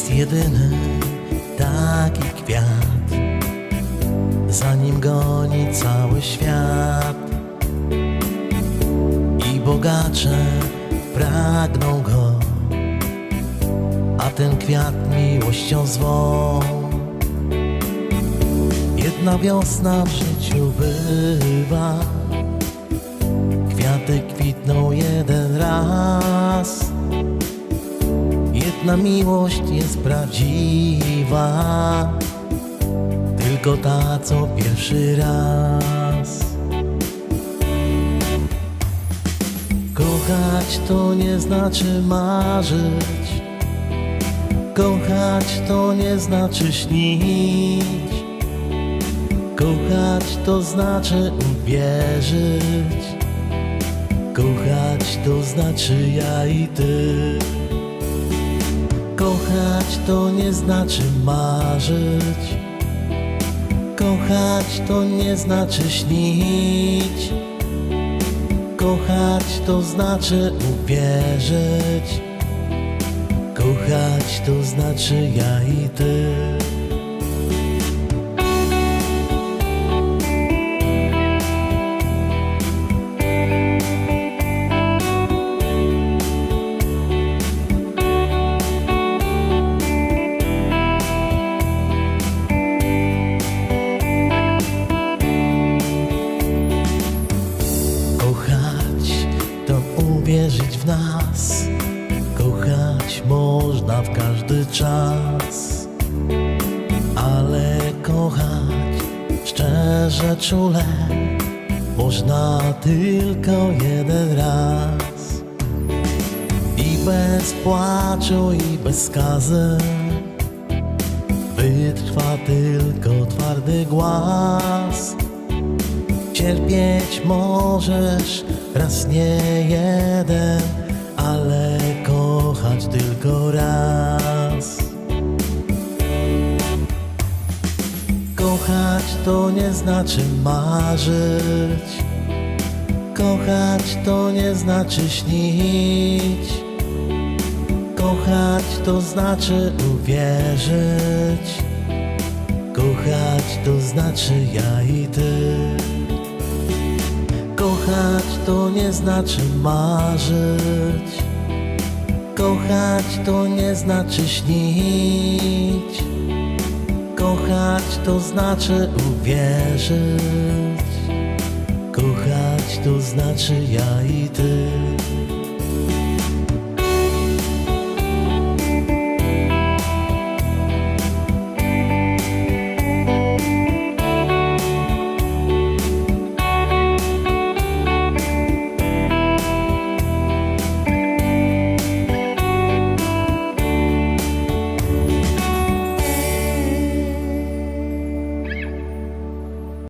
jest jedyny taki kwiat, zanim goni cały świat. I bogacze pragną go, a ten kwiat miłością zwą. Jedna wiosna w życiu bywa, kwiaty kwitną jeden raz Jedna miłość jest prawdziwa, tylko ta, co pierwszy raz. Kochać to nie znaczy marzyć, kochać to nie znaczy śnić. Kochać to znaczy uwierzyć, kochać to znaczy ja i ty. Kochać to nie znaczy marzyć, kochać to nie znaczy śnić. Kochać to znaczy uwierzyć, kochać to znaczy ja i ty. Uwierzyć w nas. Kochać można w każdy czas, ale kochać szczerze, czule można tylko jeden raz. I bez płaczu, i bez skazy wytrwa tylko twardy głaz. Cierpieć możesz raz nie jeden, ale kochać tylko raz. Kochać to nie znaczy marzyć, kochać to nie znaczy śnić. Kochać to znaczy uwierzyć, kochać to znaczy ja i ty. Kochać to nie znaczy marzyć, kochać to nie znaczy śnić. Kochać to znaczy uwierzyć, kochać to znaczy ja i ty.